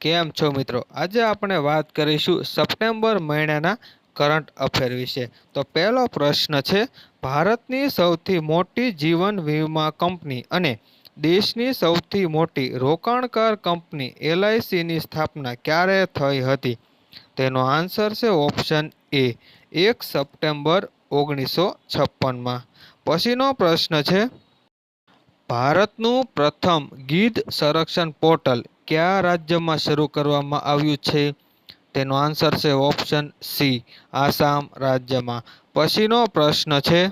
કેમ છો મિત્રો? આજે આપણે વાત કરીશું સપ્ટેમ્બર મહિનાના કરંટ અફેર વિશે. તો પહેલો પ્રશ્ન છે, ભારતની સૌથી મોટી જીવન વીમા કંપની અને દેશની સૌથી મોટી રોકાણકાર કંપની એલઆઈસીની સ્થાપના ક્યારે થઈ હતી? તેનો આન્સર છે ઓપ્શન એ, એક સપ્ટેમ્બર ઓગણીસો છપ્પનમાં. પછીનો પ્રશ્ન છે, ભારતનું પ્રથમ ગીધ સંરક્ષણ પોર્ટલ કયા રાજ્યમાં શરૂ કરવામાં આવ્યું છે? તેનો આન્સર છે ઓપ્શન સી, આસામ રાજ્યમાં. પછીનો પ્રશ્ન છે,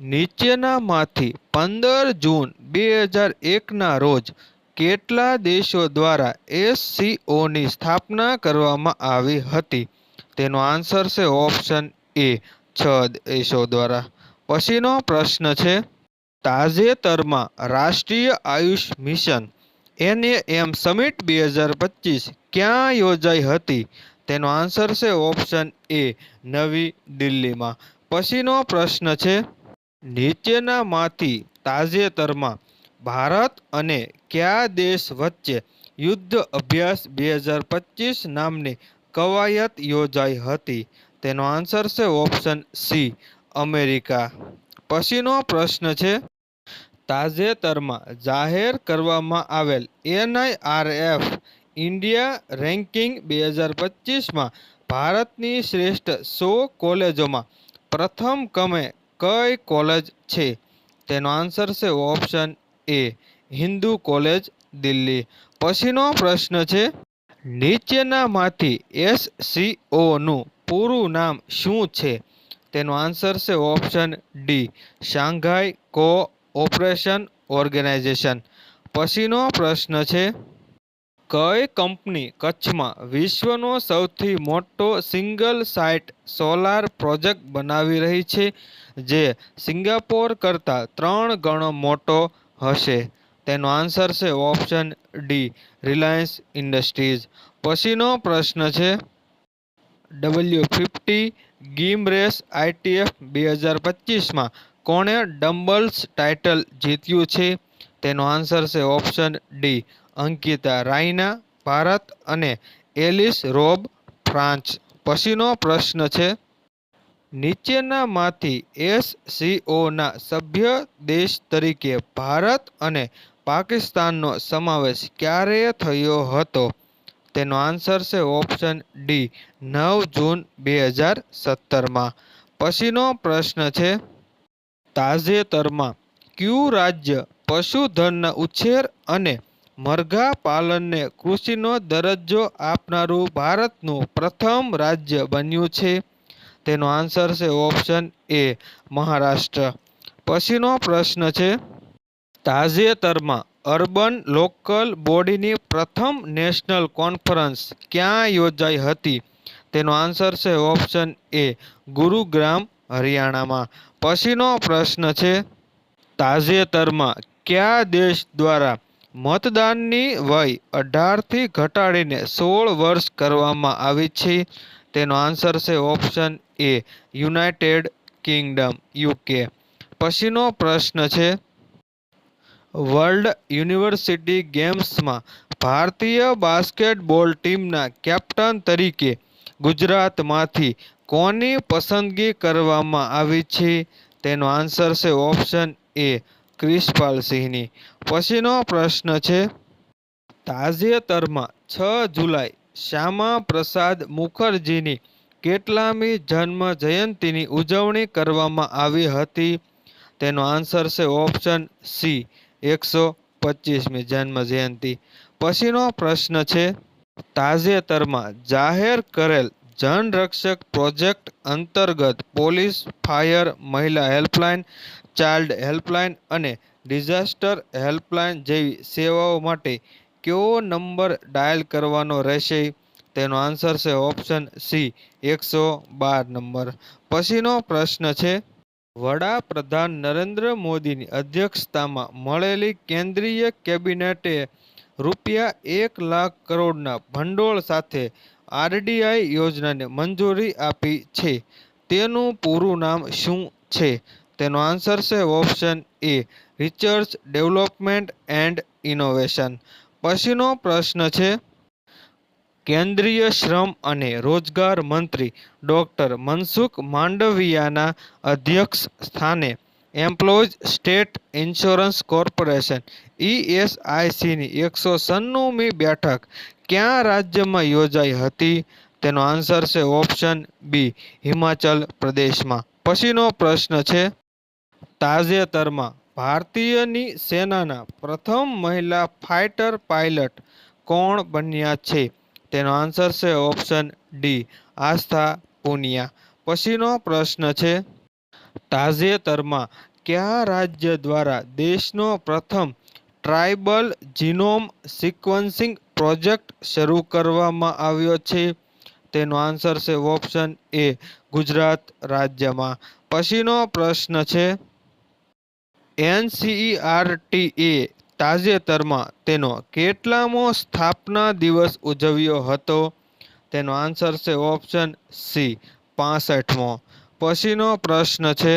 નીચેનામાંથી પંદર જૂન બે હજાર એકના રોજ કેટલા દેશો દ્વારા એસસીઓની સ્થાપના કરવામાં આવી હતી? તેનો આન્સર છે ઓપ્શન એ, છ દેશો દ્વારા. પછીનો પ્રશ્ન છે, તાજેતરમાં રાષ્ટ્રીય આયુષ મિશન એનએએમ સમિટ બે હજાર પચીસ ક્યાં યોજાઈ હતી? તેનો આન્સર છે ઓપ્શન એ, નવી દિલ્હીમાં. પછીનો પ્રશ્ન છે, નીચેનામાંથી તાજેતરમાં ભારત અને કયા દેશ વચ્ચે યુદ્ધ અભ્યાસ બે હજાર પચીસ નામની કવાયત યોજાઈ હતી? તેનો આન્સર છે ઓપ્શન સી, અમેરિકા. પછીનો પ્રશ્ન છે તાજેતરમાં જાહેર કરવામાં આવેલ એનઆઈઆરએફ ઇન્ડિયા રેન્કિંગ બે હજાર પચીસમાં ભારતની શ્રેષ્ઠ સો કોલેજોમાં પ્રથમ ક્રમે કઈ કોલેજ છે? તેનો આન્સર છે option A, Hindu college, Delhi. પછીનો પ્રશ્ન છે, નીચેનામાંથી એસસીઓનું પૂરું નામ શું છે? તેનો આન્સર છે option D, Shanghai cooperation organisation. પછીનો પ્રશ્ન છે, કઈ કંપની કચ્છમાં વિશ્વનો સૌથી મોટો સિંગલ સાઇટ સોલાર પ્રોજેક્ટ બનાવી રહી છે, જે સિંગાપોર કરતાં ત્રણ ગણો મોટો હશે? તેનો આન્સર છે ઓપ્શન ડી, રિલાયન્સ ઇન્ડસ્ટ્રીઝ. પછીનો પ્રશ્ન છે, ડબલ્યુ ફિફ્ટી ગીમ રેસ આઈટીએફ બે હજાર પચીસમાં કોણે ડમ્બલ્સ ટાઇટલ જીત્યું છે? તેનો આન્સર છે ઓપ્શન ડી, અંકિતા રાયના, ભારત અને એલિસ રોબ ફ્રાન્સ. પછીનો પ્રશ્ન છે, નીચેનામાંથી એસસીઓના સભ્ય દેશ તરીકે ભારત અને પાકિસ્તાનનો સમાવેશ ક્યારે થયો હતો? તેનો આન્સર છે ઓપ્શન ડી, નવ જૂન બે હજાર સત્તરમાં. પછીનો પ્રશ્ન છે તાજેતરમાં ક્યુ રાજ્ય પશુધનના ઉછેર અને મરઘા પાલનને કૃષિનો દરજ્જો આપનારું ભારતનું પ્રથમ રાજ્ય બન્યું છે. તેનો આન્સર છે ઓપ્શન એ મહારાષ્ટ્ર. પછીનો પ્રશ્ન છે, તાજેતરમાં અર્બન લોકલ બોડીની પ્રથમ નેશનલ કોન્ફરન્સ ક્યાં યોજાઈ હતી? તેનો આન્સર છે ઓપ્શન એ ગુરુગ્રામ. હરિયાણામાં. પછીનો પ્રશ્ન છે, તાજેતરમાં કયા દેશ દ્વારા મતદાનની વય અઢારથી ઘટાડીને સોળ વર્ષ કરવામાં આવી છે? તેનો આન્સર છે option A, United Kingdom UK પછીનો પ્રશ્ન છે, વર્લ્ડ યુનિવર્સિટી ગેમ્સમાં ભારતીય બાસ્કેટબોલ ટીમના કેપ્ટન તરીકે ગુજરાતમાંથી કોની પસંદગી કરવામાં આવી છે? તેનો આન્સર છે ઓપ્શન એ ક્રિશપાલ સિંહની. પછીનો પ્રશ્ન છે, તાજેતરમાં છ જુલાઈ શ્યામા પ્રસાદ મુખર્જીની કેટલામી જન્મ જયંતિની ઉજવણી કરવામાં આવી હતી? તેનો આન્સર છે ઓપ્શન સી, એકસો પચીસમી જન્મ જયંતિ. પછીનો પ્રશ્ન છે, તાજેતરમાં જાહેર કરેલ જનરક્ષક પ્રોજેક્ટ અંતર્ગત પોલીસ, ફાયર, મહિલા હેલ્પલાઇન, ચાઇલ્ડ હેલ્પલાઇન અને ડિઝાસ્ટર હેલ્પલાઇન જેવી સેવાઓ માટે કયો નંબર ડાયલ કરવાનો રહેશે? તેનો આન્સર છે ઓપ્શન સી, એકસો બાર નંબર. પછીનો પ્રશ્ન છે, વડાપ્રધાન નરેન્દ્ર મોદીની અધ્યક્ષતામાં મળેલી કેન્દ્રીય કેબિનેટે રૂપિયા એક લાખ કરોડના ભંડોળ સાથે આરડીઆઈ યોજનાને મંજૂરી આપી છે. તેનું પૂરું નામ શું છે? તેનો આન્સર છે option A, research, development and innovation. પછીનો પ્રશ્ન છે, કેન્દ્રીય શ્રમ અને રોજગાર મંત્રી ડૉક્ટર મનસુખ માંડવિયાના અધ્યક્ષ સ્થાને એમ્પ્લોઈઝ સ્ટેટ ઇન્સ્યોરન્સ કોર્પોરેશન ઈએસઆઈસીની એકસો સન્નુમી બેઠક કયા રાજ્યમાં યોજાઈ હતી? તેનો આન્સર છે ઓપ્શન બી હિમાચલ પ્રદેશમાં. પછીનો પ્રશ્ન છે, તાજેતરમાં ભારતીયની સેનાના પ્રથમ મહિલા ફાઇટર પાયલટ કોણ બન્યા છે? તેનો આન્સર છે ઓપ્શન ડી આસ્થા પુનિયા. પછીનો પ્રશ્ન છે, તાજેતરમાં કયા રાજ્ય દ્વારા દેશનો પ્રથમ ટ્રાઇબલ જીનોમ સિક્વન્સિંગ પ્રોજેક્ટ શરૂ કરવામાં આવ્યો છે. તેનો આન્સર છે ઓપ્શન એ ગુજરાત રાજ્યમાં. પછીનો પ્રશ્ન છે, એનસીઈઆરટીએ તાજેતરમાં તેનો કેટલામો સ્થાપના દિવસ ઉજવ્યો હતો? તેનો આન્સર છે ઓપ્શન સી, પાસઠમો. પછીનો પ્રશ્ન છે,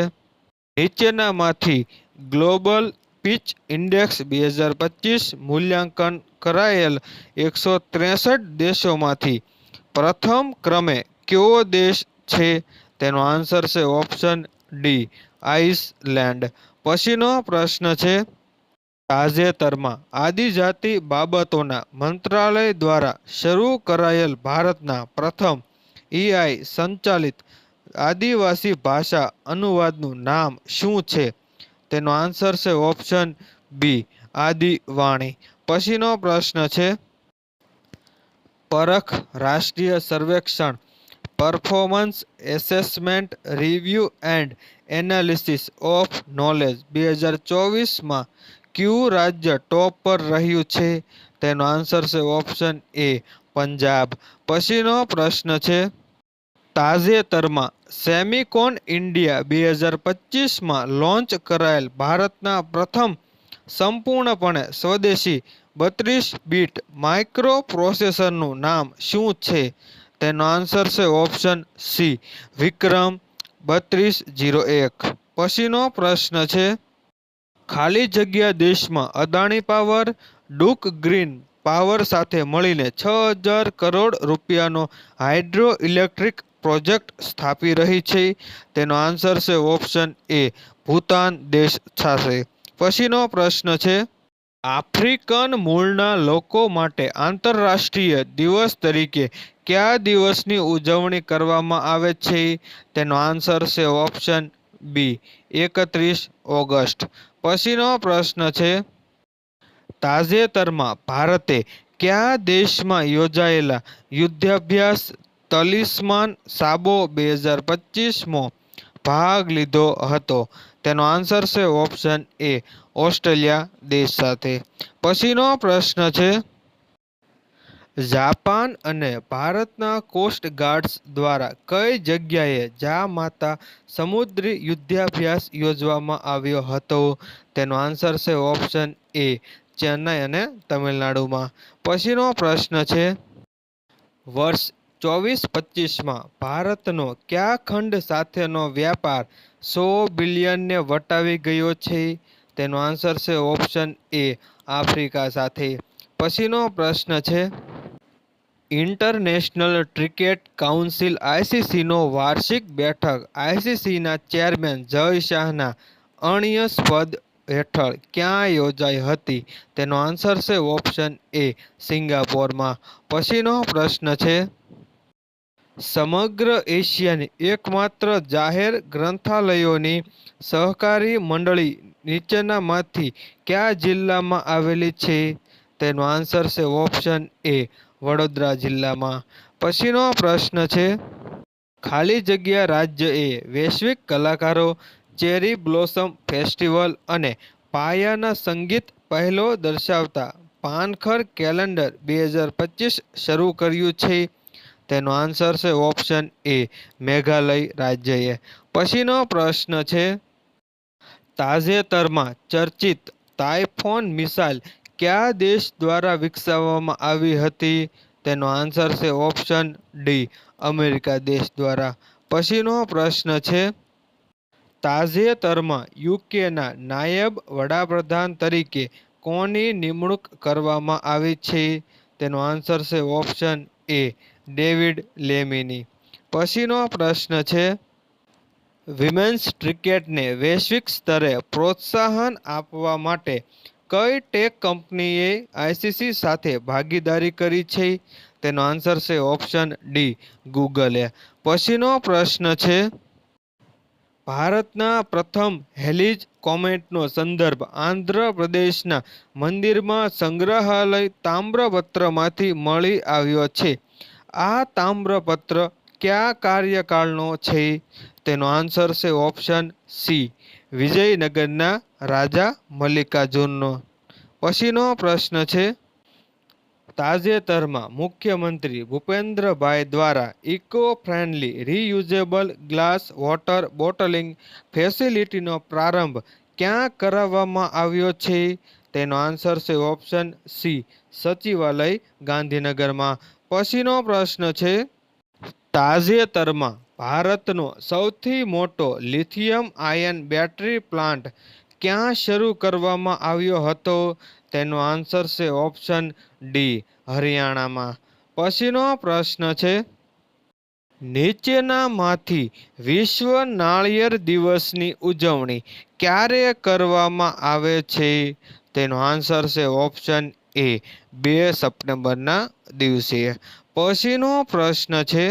નીચેનામાંથી ગ્લોબલ પીચ ઇન્ડેક્સ બે હજાર પચીસ મૂલ્યાંકન કરાયેલ એકસો ત્રેસઠ દેશોમાંથી પ્રથમ ક્રમે કયો દેશ છે? તેનો આન્સર છે ઓપ્શન ડી, આઇસલેન્ડ. પછીનો પ્રશ્ન છે તાજેતરમાં આદિજાતિ બાબતોના મંત્રાલય દ્વારા શરૂ કરાયેલ ભારતના પ્રથમ ઈઆઈ સંચાલિત આદિવાસી ભાષા અનુવાદનું નામ શું છે? તેનો આન્સર છે ઓપ્શન બી, આદિવાણી. પછીનો પ્રશ્ન છે. પરખ રાષ્ટ્રીય સર્વેક્ષણ performance assessment review and analysis of knowledge બે હજાર ચોવીસમાં કયું રાજ્ય ટોપ પર રહ્યું છે? તેનો આન્સર છે ઓપ્શન એ, પંજાબ. પછીનો પ્રશ્ન છે, તાજેતરમાં સેમિકોન ઇન્ડિયા બે હજાર પચીસમાં લોન્ચ કરાયેલ ભારતના પ્રથમ સંપૂર્ણપણે સ્વદેશી બત્રીસ બીટ માઇક્રો પ્રોસેસરનું નામ શું છે? તેનો આન્સર છે ઓપ્શન સી, વિક્રમ બત્રીસ જીરો એક. પછીનો પ્રશ્ન છે, ખાલી જગ્યા દેશમાં Adani power, Duke green power સાથે મળીને છ હજાર કરોડ રૂપિયાનો હાઇડ્રો ઇલેક્ટ્રિક પ્રોજેક્ટ સ્થાપી રહી છે? તેનો આન્સર છે ઓપ્શન એ, ભૂતાન દેશ થશે પછીનો પ્રશ્ન છે, આફ્રિકન મૂળના લોકો માટે આંતરરાષ્ટ્રીય દિવસ તરીકે કયા દિવસની ઉજવણી કરવામાં આવે છે? તેનો આન્સર છે ઓપ્શન બી, એકત્રીસ ઓગસ્ટ. પછીનો પ્રશ્ન છે, તાજેતરમાં ભારતે કયા દેશમાં યોજાયેલા યુદ્ધાભ્યાસ તલિસ્માન સાબો બે હજાર પચીસમાં ભાગ લીધો હતો? તેનો આન્સર છે ઓપ્શન એ ઓસ્ટ્રેલિયા દેશ સાથે. પછીનો પ્રશ્ન છે, જાપાન અને ભારતના કોસ્ટ ગાર્ડ્સ દ્વારા કઈ જગ્યાએ જા માતા સમુદ્રી યુદ્ધાભ્યાસ યોજવામાં આવ્યો હતો? તેનો આન્સર છે ઓપ્શન એ ચેન્નાઈ અને તમિલનાડુમાં. પછીનો પ્રશ્ન છે, વર્ષ ચોવીસ પચીસમાં ભારતનો કયા ખંડ સાથેનો વ્યાપાર સો બિલિયનને વટાવી ગયો છે? તેનો આન્સર છે ઓપ્શન એ આફ્રિકા સાથે. પછીનો પ્રશ્ન છે ઇન્ટરનેશનલ ક્રિકેટ કાઉન્સિલ આઈસીસીનો વાર્ષિક બેઠક આઈસીસીના ચેરમેન જય શાહના અણ્યસ પદ હેઠળ ક્યાં યોજાઈ હતી? તેનો આન્સર છે ઓપ્શન એ સિંગાપોરમાં. પછીનો પ્રશ્ન છે સમગ્ર એશિયાની એકમાત્ર જાહેર ગ્રંથાલયોની સહકારી મંડળી નીચેનામાંથી કયા જિલ્લામાં આવેલી છે? તેનો આન્સર છે ઓપ્શન એ, વડોદરા જિલ્લામાં. પછીનો પ્રશ્ન છે, ખાલી જગ્યા રાજ્ય એ વૈશ્વિક કલાકારો, ચેરી બ્લોસમ ફેસ્ટિવલ અને પાયાના સંગીત પહેલો દર્શાવતા પાનખર કેલેન્ડર બે હજાર પચીસ શરૂ કર્યું છે. તેનો આન્સર છે ઓપ્શન એ મેઘાલય રાજ્યએ. પછીનો પ્રશ્ન છે, તાજેતરમાં ચર્ચિત તાઇફોન મિસાઇલ કયા દેશ દ્વારા વિકસાવવામાં આવી હતી? તેનો આન્સર છે ઓપ્શન ડી અમેરિકા દેશ દ્વારા. પછીનો પ્રશ્ન છે, તાજેતરમાં યુકેના નાયબ વડાપ્રધાન તરીકે કોની નિમણૂક કરવામાં આવી છે? તેનો આન્સર છે ઓપ્શન એ ડેવિડ લેમીની. પછીનો પ્રશ્ન છે, વિમેન્સ ક્રિકેટને વૈશ્વિક સ્તરે પ્રોત્સાહન આપવા માટે કઈ ટેક કંપનીએ આઈસીસી સાથે ભાગીદારી કરી છે? તેનો આન્સર છે ઓપ્શન ડી, ગૂગલે. પછીનો પ્રશ્ન છે, ભારતના પ્રથમ હેલિજ કોમેટનો સંદર્ભ આંધ્રપ્રદેશના મંદિરમાં સંગ્રહાલય તામ્રપત્રમાંથી મળી આવ્યો છે. આ તામ્રપત્ર કયા કાર્યકાળનો છે? તેનો આન્સર છે ઓપ્શન સી, વિજયનગરના રાજા મલ્લિકાર્જુનનો. પછીનો પ્રશ્ન છે, તાજેતરમાં મુખ્યમંત્રી ભૂપેન્દ્રભાઈ દ્વારા eco friendly reusable glass water bottling ફેસિલિટીનો પ્રારંભ ક્યાં કરાવવામાં આવ્યો છે? તેનો આન્સર છે ઓપ્શન સી, સચિવાલય ગાંધીનગરમાં. પછીનો પ્રશ્ન છે, તાજેતરમાં ભારતનો સૌથી મોટો લિથિયમ આયન બેટરી પ્લાન્ટ ક્યાં શરૂ કરવામાં આવ્યો હતો? તેનો આન્સર છે ઓપ્શન ડી, હરિયાણામાં. પછીનો પ્રશ્ન છે, નીચેનામાંથી વિશ્વ નાળિયેર દિવસની ઉજવણી ક્યારે કરવામાં આવે છે? તેનો આન્સર છે ઓપ્શન એ બે સપ્ટેમ્બરના દિવસે. પછીનો પ્રશ્ન છે,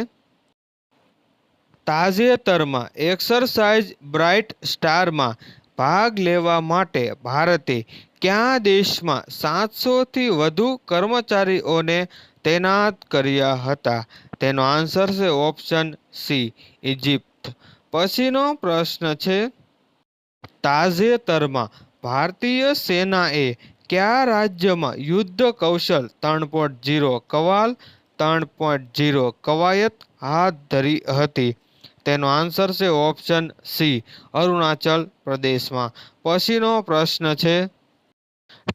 તાજેતરમાં એક્સરસાઇઝ બ્રાઇટ સ્ટારમાં ભાગ લેવા માટે ભારતે કયા દેશમાં સાતસોથી વધુ કર્મચારીઓને તૈનાત કર્યા હતા? તેનો આન્સર છે ઓપ્શન સી, ઇજિપ્ત. પછીનો પ્રશ્ન છે, તાજેતરમાં ભારતીય સેનાએ કયા રાજ્યમાં યુદ્ધ કૌશલ ત્રણ પોઈન્ટ જીરો કવાલ, ત્રણ પોઈન્ટ જીરો કવાયત હાથ ધરી હતી? તેનો આન્સર છે ઓપ્શન સી અરુણાચલ પ્રદેશમાં. પછીનો પ્રશ્ન છે,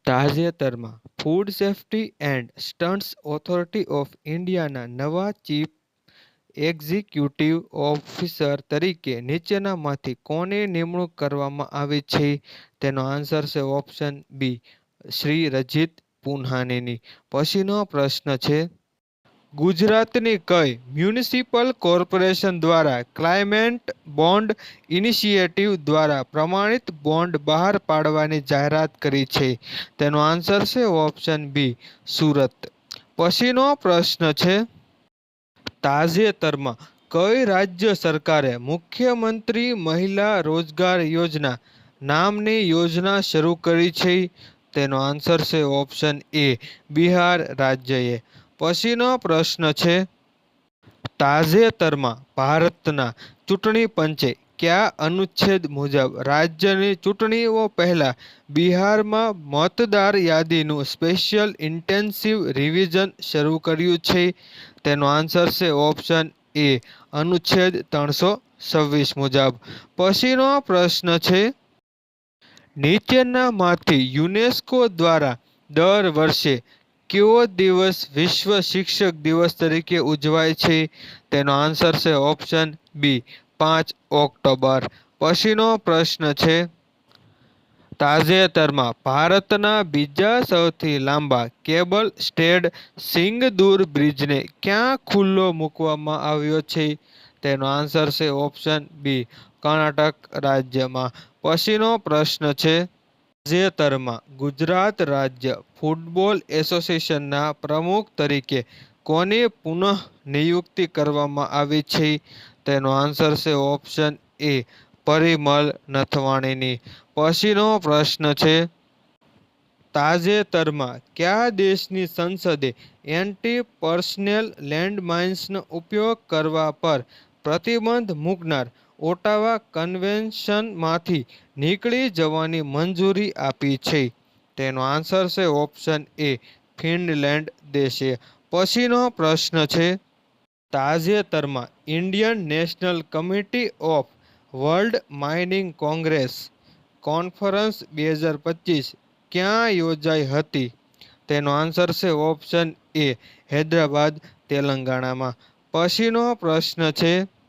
તાજેતરમાં food safety and standards authority of ઇન્ડિયાના નવા ચીફ એક્ઝિક્યુટિવ ઓફિસર તરીકે નીચેનામાંથી કોની નિમણૂક કરવામાં આવી છે? તેનો આન્સર છે ઓપ્શન બી શ્રી રજીત પુન્હાનીની પછીનો પ્રશ્ન છે, ગુજરાતની કઈ મ્યુનિસિપલ કોર્પોરેશન દ્વારા ક્લાઇમેટ બોન્ડ ઇનિશિયેટિવ દ્વારા પ્રમાણિત બોન્ડ બહાર પાડવાની જાહેરાત કરી છે? તેનો આન્સર છે ઓપ્શન બી, સુરત. પછીનો પ્રશ્ન છે, તાજેતરમાં કઈ રાજ્ય સરકારે મુખ્યમંત્રી મહિલા રોજગાર યોજના નામની યોજના શરૂ કરી છે? તેનો આન્સર છે ઓપ્શન એ બિહાર રાજ્યએ. પછીનો પ્રશ્ન છે, તાજેતરમાં ભારતના ચૂંટણી પંચે કયા અનુચ્છેદ મુજબ રાજ્યની ચૂંટણીઓ પહેલાં બિહારમાં મતદાર યાદીનું સ્પેશિયલ ઇન્ટેન્સિવ રિવિઝન શરૂ કર્યું છે? તેનો આન્સર છે ઓપ્શન એ અનુચ્છેદ ત્રણસો છવ્વીસ મુજબ. પછીનો પ્રશ્ન છે નીચેનામાંથી યુનેસ્કો દ્વારા દર વર્ષે કયો દિવસ વિશ્વ શિક્ષક દિવસ તરીકે ઉજવાય છે? તેનો આન્સર છે ઓપ્શન બી પાંચ ઓક્ટોબર. પછીનો પ્રશ્ન છે, તાજેતરમાં ભારતના બીજા સૌથી લાંબા કેબલ સ્ટેડ સિંગદૂર બ્રિજને ક્યાં ખુલ્લો મૂકવામાં આવ્યો છે? તેનો આન્સર છે ઓપ્શન બી કર્ણાટક રાજ્યમાં. પછીનો પ્રશ્ન છે, તાજેતરમાં ગુજરાત રાજ્ય ફૂટબોલ એસોસિએશનના પ્રમુખ તરીકે કોની પુનઃ નિયુક્તિ કરવામાં આવી છે? તેનો આન્સર છે ઓપ્શન એ, પરિમલ નથવાણીની. પછીનો પ્રશ્ન છે, તાજેતરમાં કયા દેશની સંસદે એન્ટી પર્સનલ લેન્ડમાઇન્સનો ઉપયોગ કરવા પર પ્રતિબંધ મૂકનાર ઓટાવા કન્વેન્શનમાંથી નીકળી જવાની મંજૂરી આપી છે. તેનો આન્સર છે ઓપ્શન એ, ફિનલેન્ડ દેશે. પછીનો પ્રશ્ન છે, તાજેતરમાં Indian national committee of world mining congress conference બે હજાર પચીસ ક્યાં યોજાઈ હતી? તેનો આન્સર છે ઓપ્શન એ, હૈદરાબાદ, તેલંગાણામાં. પછીનો પ્રશ્ન છે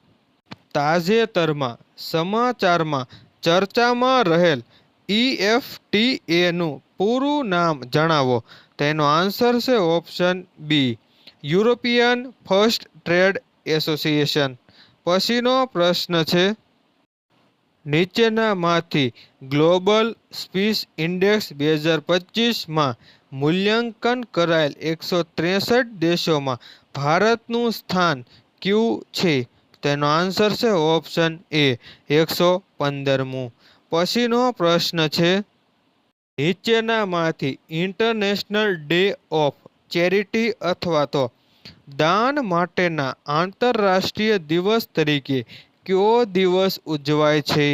તાજેતરમાં સમાચારમાં ચર્ચામાં રહેલ ઈએફટીએનું પૂરું નામ જણાવો. તેનો આન્સર છે option B, European first trade association. પછીનો પ્રશ્ન છે, નીચેનામાંથી ગ્લોબલ સ્પીસ ઇન્ડેક્સ બે હજાર પચીસમાં મૂલ્યાંકન કરાયેલ એકસો ત્રેસઠ દેશોમાં ભારતનું સ્થાન ક્યુ છે? તેનો આન્સર છે ઓપ્શન એ એકસો પંદરમું. પછીનો પ્રશ્ન છે, નીચેનામાંથી ઇન્ટરનેશનલ ડે ઓફ ચેરિટી અથવા તો દાન માટેના આંતરરાષ્ટ્રીય દિવસ તરીકે કયો દિવસ ઉજવાય છે?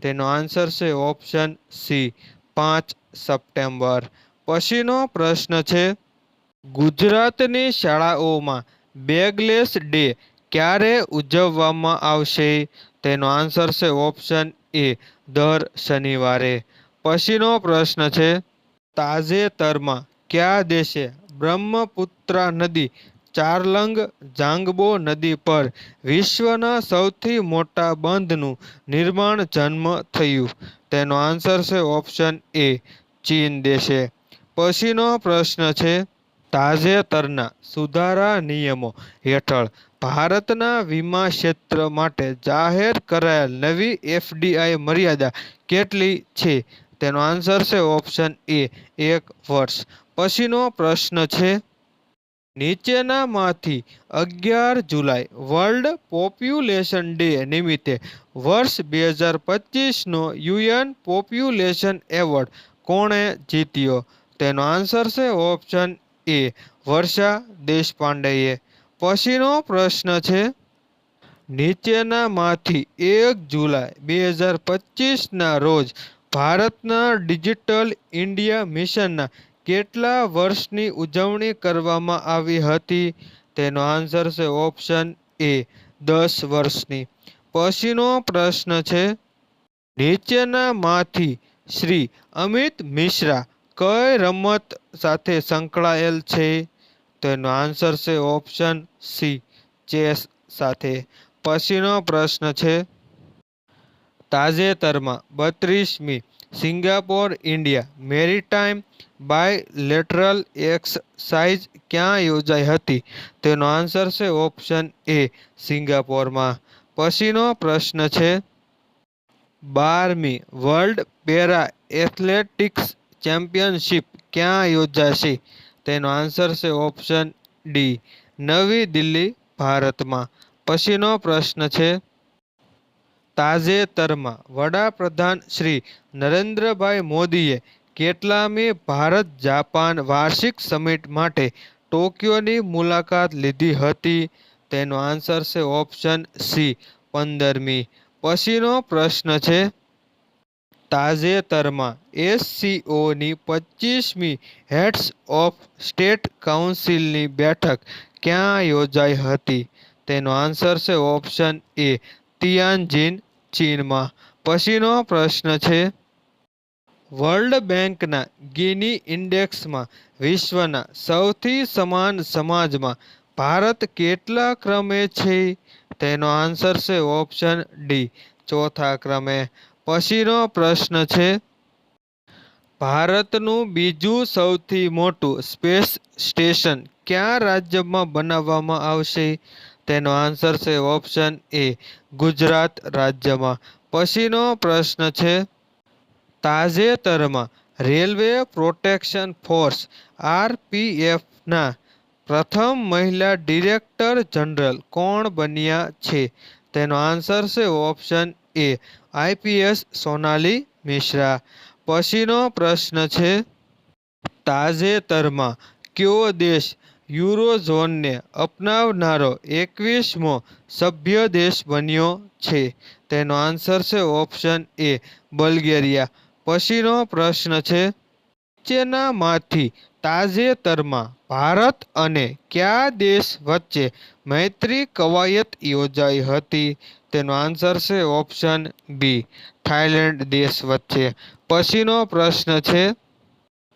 તેનો આન્સર છે ઓપ્શન સી પાંચ સપ્ટેમ્બર. પછીનો પ્રશ્ન છે, ગુજરાતની શાળાઓમાં બેગલેસ ડે ક્યારે ઉજવવામાં આવશે? તેનો આન્સર છે ઓપ્શન એ દર શનિવારે. પછીનો પ્રશ્ન છે, તાજેતરમાં કયા દેશે બ્રહ્મપુત્રા નદી, ચારલંગ જાંગબો નદી પર વિશ્વના સૌથી મોટા બંધનું નિર્માણ જન્મ થયું? તેનો આન્સર છે ઓપ્શન એ ચીન દેશે. પછીનો પ્રશ્ન છે, તાજેતરના સુધારા નિયમો હેઠળ ભારતના વીમા ક્ષેત્ર માટે જાહેર કરાયેલ નવી એફડીઆઈ મર્યાદા કેટલી છે? તેનો આન્સર છે ઓપ્શન એ એક વર્ષ. પછીનો પ્રશ્ન છે, નીચેનામાંથી અગિયાર જુલાઈ વર્લ્ડ પોપ્યુલેશન ડે નિમિત્તે વર્ષ બે હજાર પચીસનો યુએન પોપ્યુલેશન એવોર્ડ કોણે જીત્યો? તેનો આન્સર છે ઓપ્શન એ વર્ષા દેશપાંડેએ. પછીનો પ્રશ્ન છે. નીચેનામાંથી એક જુલાઈ બે હજાર પચીસના રોજ ભારતના ડિજિટલ ઇન્ડિયા મિશનના કેટલા વર્ષની ઉજવણી કરવામાં આવી હતી? તેનો આન્સર છે ઓપ્શન એ, દસ વર્ષની. પછીનો પ્રશ્ન છે નીચેનામાંથી શ્રી અમિત મિશ્રા કઈ રમત સાથે સંકળાયેલ છે? તેનો આન્સર છે ઓપ્શન સી ચેસ સાથે. પછીનો પ્રશ્ન છે, તાજેતરમાં બત્રીસમી Singapore, India, maritime bilateral exercise ક્યાં યોજાઈ હતી? તેનો આન્સર છે ઓપ્શન એ, સિંગાપોરમાં. પછીનો પ્રશ્ન છે, બારમી વર્લ્ડ પેરા એથ્લેટિક્સ ચેમ્પિયનશિપ ક્યાં યોજાશે? તેનો આન્સર છે ઓપ્શન ડી નવી દિલ્હી, ભારતમાં. પછીનો પ્રશ્ન છે, તાજેતરમાં વડાપ્રધાન શ્રી નરેન્દ્રભાઈ મોદીએ કેટલામી ભારત જાપાન વાર્ષિક સમિટ માટે ટોક્યોની મુલાકાત લીધી હતી? તેનો આન્સર છે ઓપ્શન સી પંદરમી. પછીનો પ્રશ્ન છે તાજેતરમાં એસસીઓની પચીસમી હેડ્સ ઓફ સ્ટેટ કાઉન્સિલની બેઠક ક્યાં યોજાઈ હતી? તેનો આન્સર છે ઓપ્શન એ, તિયાનજીન, ચીનમાં. પછીનો પ્રશ્ન છે, વર્લ્ડ બેંકના ગિની ઇન્ડેક્સમાં વિશ્વના સૌથી સમાન સમાજમાં ભારત કેટલા ક્રમે છે? તેનો આન્સર છે ઓપ્શન ડી, ચોથા ક્રમે. પછીનો પ્રશ્ન છે. ભારતનું બીજું સૌથી મોટું સ્પેસ સ્ટેશન કયા રાજ્યમાં બનાવવામાં આવશે? તેનો આન્સર છે ઓપ્શન એ ગુજરાત રાજ્યમાં. પછીનો પ્રશ્ન છે, તાજેતરમાં રેલવે પ્રોટેક્શન ફોર્સ આરપીએફના પ્રથમ મહિલા ડિરેક્ટર જનરલ કોણ બન્યા છે? તેનો આન્સર છે option A IPS Sonali Mishra. પછીનો પ્રશ્ન છે, તાજેતરમાં કયો દેશ યુરોઝોનને અપનાવનારો એકવીસમો સભ્ય દેશ બન્યો છે? તેનો આન્સર છે ઓપ્શન એ, બલ્ગેરિયા. પછીનો પ્રશ્ન છે નીચેનામાંથી તાજેતરમાં ભારત અને કયા દેશ વચ્ચે મૈત્રી કવાયત યોજાઈ હતી? તેનો આન્સર છે ઓપ્શન બી થાઇલેન્ડ દેશ વચ્ચે. પછીનો પ્રશ્ન છે,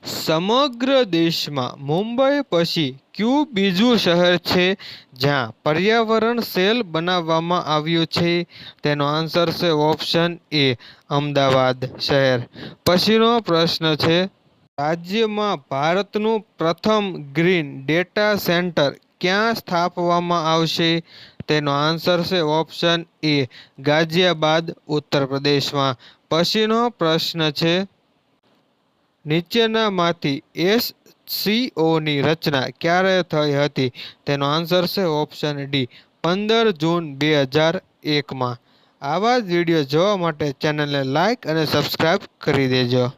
સમગ્ર દેશમાં મુંબઈ પછી કયું બીજું શહેર છે જ્યાં પર્યાવરણ સેલ બનાવવામાં આવ્યું છે? તેનો આન્સર છે ઓપ્શન એ અમદાવાદ શહેર. પછીનો પ્રશ્ન છે, રાજ્યમાં ભારતનું પ્રથમ ગ્રીન ડેટા સેન્ટર ક્યાં સ્થાપવામાં આવશે? તેનો આન્સર છે ઓપ્શન એ ગાઝિયાબાદ, ઉત્તર પ્રદેશમાં. પછીનો પ્રશ્ન છે, નીચેનામાંથી એસ સીઓની રચના ક્યારે થઈ હતી? તેનો આન્સર છે ઓપ્શન ડી પંદર જૂન બે હજાર એકમાં. આવા જ વીડિયો જોવા માટે ચેનલને લાઇક અને સબસ્ક્રાઈબ કરી દેજો.